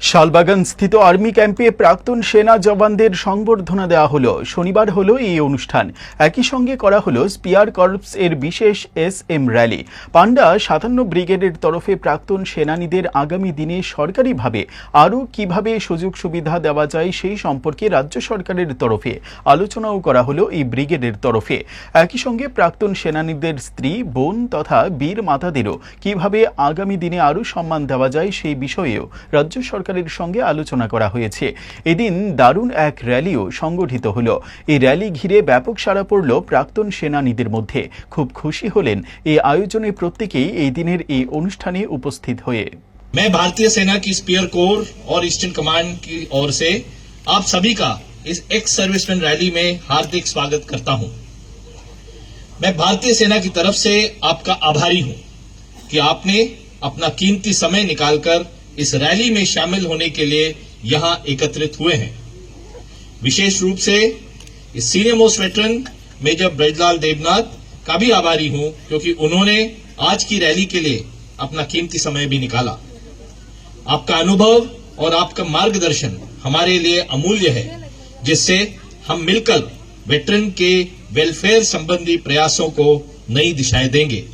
শালবাগান স্থিত আর্মি ক্যাম্পে প্রাক্তন সেনা জওয়ানদের সংবর্ধনা দেওয়া হলো। শনিবার হলো এই অনুষ্ঠান। একই সঙ্গে করা হলো স্পিয়ার কর্পস এর বিশেষ এস এম র্যালি। পান্ডা সাতান্ন ব্রিগেডের তরফে প্রাক্তন সেনানীদের আগামী দিনে সরকারিভাবে আরও কীভাবে সুযোগ সুবিধা দেওয়া যায় সেই সম্পর্কে রাজ্য সরকারের তরফে আলোচনাও করা হলো এই ব্রিগেডের তরফে। একই সঙ্গে প্রাক্তন সেনানীদের স্ত্রী, বোন তথা বীর মাতাদেরও কীভাবে আগামী দিনে আরও সম্মান দেওয়া যায় সেই বিষয়েও রাজ্য সরকারের সঙ্গে আলোচনা করা হয়েছে এদিন দারুণ এক র্যালিও সংগঠিত হলো এই র্যালি ঘিরে ব্যাপক সাড়া পড়ল প্রাক্তন সেনানীদের মধ্যে খুব খুশি হলেন এই আয়োজনে প্রত্যেকেই এই দিনের এই অনুষ্ঠানে উপস্থিত হয়ে मैं भारतीय सेना की स्पीयर कोर और ईस्टर्न कमांड की ओर से आप सभी का इस एक्स सर्विसमैन रैली में हार्दिक स्वागत करता हूं मैं भारतीय सेना की तरफ से आपका आभारी हूं कि आपने अपना कीमती समय निकालकर इस रैली में शामिल होने के लिए यहाँ एकत्रित हुए हैं। विशेष रूप से इस senior most veteran major Brajlal Debnath का भी आभारी हूँ, क्योंकि उन्होंने आज की रैली के लिए अपना कीमती समय भी निकाला। आपका अनुभव और आपका मार्गदर्शन हमारे लिए अमूल्य है, जिससे हम मिलकर वेटरन के वेलफेयर संबंधी प्रयासों को नई दिशाएँ देंगे।